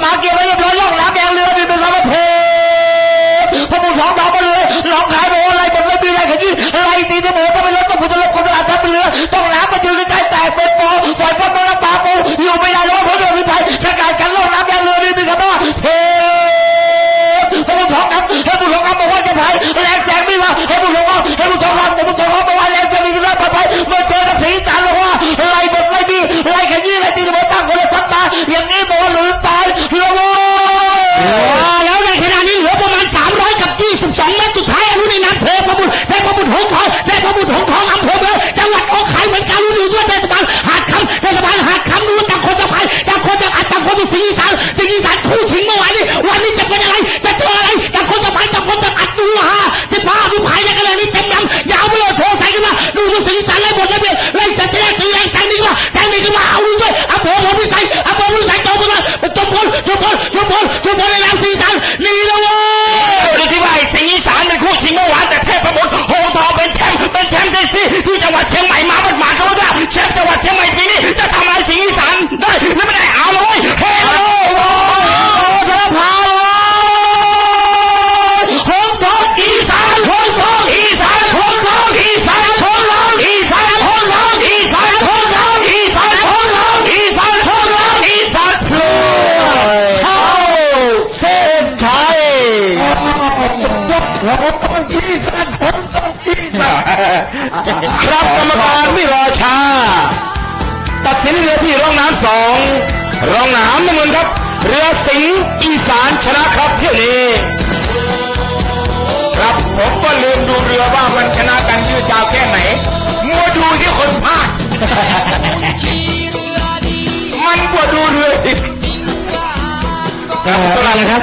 पाके ผมต้องยีสันผมต้องยีสันครับกรรมการไม่รอช้า ตัดสินเรือที่ร่องน้ำสองร่องน้ำน้ำเงินครับ เรือสิงห์อีสานชนะครับเที่ยวนี้ครับผมก็ลืมดูเรือว่ามันชนะกันยืดยาวแค่ไหนมัวดูที่คนพาดมันกว่าดูเรืออีกครับ